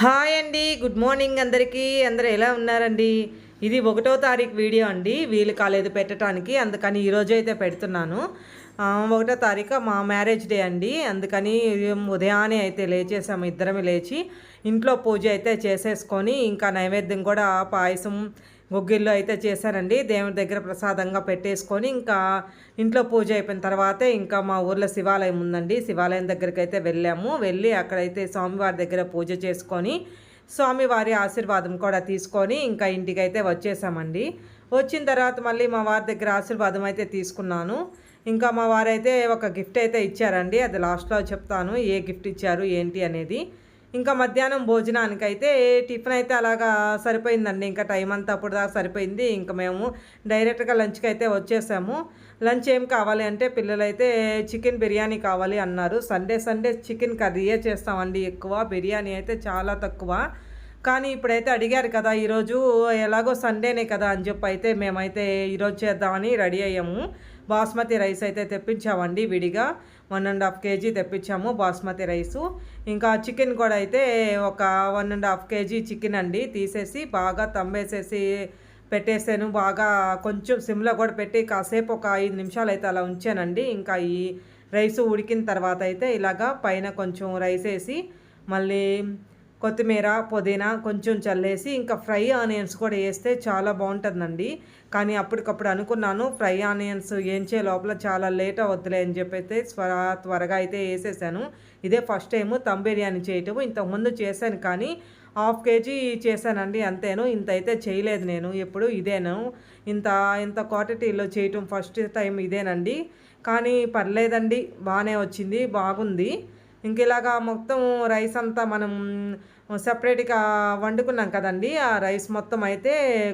Hi అండి good morning అందరికీ. అందరూ ఎలా ఉన్నారండి? ఇది ఒకటో తారీఖు వీడియో అండి వీలు కాలేదు పెట్టడానికి అందుకని ఈరోజు అయితే పెడుతున్నాను. ఒకటో తారీఖు మా మ్యారేజ్ డే అండి అందుకని ఉదయాన్నే అయితే లేచేసాము ఇద్దరమే లేచి ఇంట్లో పూజ అయితే చేసేసుకొని ఇంకా నైవేద్యం కూడా పాయసం ముగ్గుల్లో అయితే చేశానండి. దేవుడి దగ్గర ప్రసాదంగా పెట్టేసుకొని ఇంకా ఇంట్లో పూజ అయిపోయిన తర్వాతే ఇంకా మా ఊర్లో శివాలయం ఉందండి. శివాలయం దగ్గరికి అయితే వెళ్ళాము. వెళ్ళి అక్కడైతే స్వామివారి దగ్గర పూజ చేసుకొని స్వామివారి ఆశీర్వాదం కూడా తీసుకొని ఇంకా ఇంటికి అయితే వచ్చేసామండి. వచ్చిన తర్వాత మళ్ళీ మా వారి దగ్గర ఆశీర్వాదం అయితే తీసుకున్నాను. ఇంకా మా వారైతే ఒక గిఫ్ట్ అయితే ఇచ్చారండి. అది లాస్ట్లో చెప్తాను. ఏ గిఫ్ట్ ఇచ్చారు ఏంటి అనేది. ఇంకా మధ్యాహ్నం భోజనానికి అయితే టిఫిన్ అయితే అలాగా సరిపోయిందండి. ఇంకా టైం అంతా అప్పుడు దాకా సరిపోయింది. ఇంకా మేము డైరెక్ట్గా లంచ్కి అయితే వచ్చేసాము. లంచ్ ఏం కావాలి అంటే పిల్లలైతే చికెన్ బిర్యానీ కావాలి అన్నారు. సండే సండే చికెన్ కర్రీయే చేస్తామండి? ఎక్కువ బిర్యానీ అయితే చాలా తక్కువ. కానీ ఇప్పుడైతే అడిగారు కదా ఈరోజు ఎలాగో సండేనే కదా అని చెప్పి అయితే మేమైతే ఈరోజు చేద్దామని రెడీ అయ్యాము. బాస్మతి రైస్ అయితే తెప్పించామండి విడిగా. వన్ అండ్ హాఫ్ కేజీ తెప్పించాము బాస్మతి రైసు. ఇంకా చికెన్ కూడా అయితే ఒక one and half KG chicken అండి. తీసేసి బాగా తమ్మేసేసి పెట్టేసాను. బాగా కొంచెం సిమ్లో కూడా పెట్టి కాసేపు ఒక ఐదు నిమిషాలు అయితే అలా ఉంచానండి. ఇంకా ఈ రైస్ ఉడికిన తర్వాత అయితే ఇలాగా పైన కొంచెం రైస్ వేసి మళ్ళీ కొత్తిమీర పుదీనా కొంచెం చల్లేసి ఇంకా ఫ్రై ఆనియన్స్ కూడా వేస్తే చాలా బాగుంటుందండి. కానీ అప్పటికప్పుడు అనుకున్నాను ఫ్రై ఆనియన్స్ ఏంచే లోపల చాలా లేట్ అవుద్దులే అని చెప్పి అయితే త్వర త్వరగా అయితే వేసేసాను. ఇదే ఫస్ట్ టైము తమ్ బిర్యానీ చేయటము. ఇంతకుముందు చేశాను కానీ హాఫ్ కేజీ చేశానండి అంతేను. ఇంత అయితే చేయలేదు నేను. ఎప్పుడు ఇదేను. ఇంత ఇంత క్వాంటిటీలో చేయటం ఫస్ట్ టైం ఇదేనండి. కానీ పర్లేదండి. బాగానే వచ్చింది. బాగుంది. ఇంక ఇలాగా మొత్తం రైస్ అంతా మనం సపరేట్గా వండుకున్నాం కదండి. ఆ రైస్ మొత్తం అయితే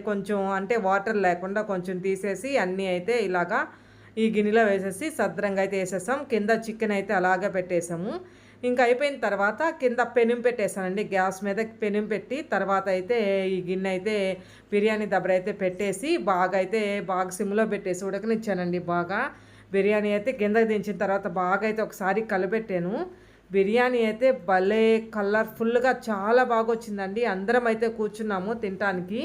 కొంచెం అంటే వాటర్ లేకుండా కొంచెం తీసేసి అన్నీ అయితే ఇలాగా ఈ గిన్నెలో వేసేసి సద్రంగా అయితే వేసేసాం. కింద చికెన్ అయితే అలాగే పెట్టేసాము. ఇంకా అయిపోయిన తర్వాత కింద పెనుం పెట్టేసానండి. గ్యాస్ మీద పెనుం పెట్టి తర్వాత అయితే ఈ గిన్నె అయితే బిర్యానీ దబ్బర అయితే పెట్టేసి బాగా అయితే బాగా సిమ్లో పెట్టేసి ఉడకనిచ్చానండి బాగా. బిర్యానీ అయితే కిందకి దించిన తర్వాత బాగా అయితే ఒకసారి కలిపెట్టాను బిర్యానీ అయితే భలే కలర్ఫుల్గా చాలా బాగా వచ్చిందండి అందరం అయితే కూర్చున్నాము తినటానికి.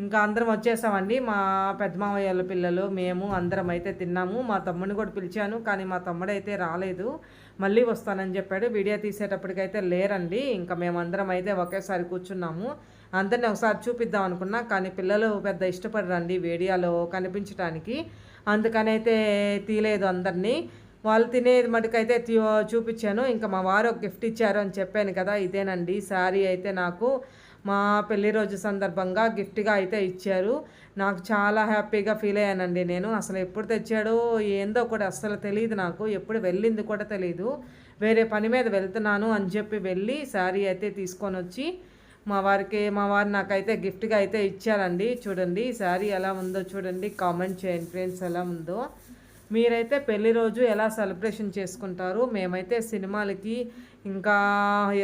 ఇంకా అందరం వచ్చేసామండి. మా పెద్దమామయ్యల పిల్లలు మేము అందరం అయితే తిన్నాము. మా తమ్ముడిని కూడా పిలిచాను కానీ మా తమ్ముడు అయితే రాలేదు. మళ్ళీ వస్తానని చెప్పాడు. వీడియో తీసేటప్పటికైతే లేరండి. ఇంకా మేమందరం అయితే ఒకేసారి కూర్చున్నాము. అందరినీ ఒకసారి చూపిద్దాం అనుకున్నా కానీ పిల్లలు పెద్ద ఇష్టపడరండి వీడియోలో కనిపించడానికి అందుకనైతే తీయలేదు అందరినీ. వాళ్ళు తినేది మటుకైతే చూపించాను. ఇంకా మా వారు ఒక గిఫ్ట్ ఇచ్చారు అని చెప్పాను కదా ఇదేనండి. శారీ అయితే నాకు మా పెళ్ళి రోజు సందర్భంగా గిఫ్ట్గా అయితే ఇచ్చారు. నాకు చాలా హ్యాపీగా ఫీల్ అయ్యానండి నేను. అసలు ఎప్పుడు తెచ్చాడో ఏందో కూడా అసలు తెలియదు నాకు. ఎప్పుడు వెళ్ళింది కూడా తెలియదు వేరే పని మీద వెళ్తున్నాను అని చెప్పి వెళ్ళి శారీ అయితే తీసుకొని వచ్చి మా వారికి మా వారు నాకైతే గిఫ్ట్గా అయితే ఇచ్చారండి. చూడండి శారీ ఎలా ఉందో చూడండి. కామెంట్ చేయండి ఫ్రెండ్స్ ఎలా ఉందో. మీరైతే పెళ్ళి రోజు ఎలా సెలబ్రేషన్ చేసుకుంటారు? మేమైతే సినిమాలకి ఇంకా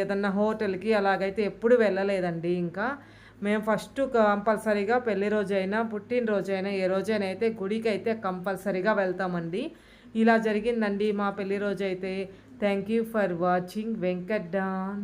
ఏదన్నా హోటల్కి అలాగైతే ఎప్పుడు వెళ్ళలేదండి ఇంకా. మేము ఫస్ట్ కంపల్సరీగా పెళ్ళి రోజైనా పుట్టినరోజైనా ఏ రోజైనా అయితే గుడికి అయితే కంపల్సరీగా వెళ్తామండి. ఇలా జరిగిందండి మా పెళ్ళి రోజు అయితే thank you for watching. Venkat don.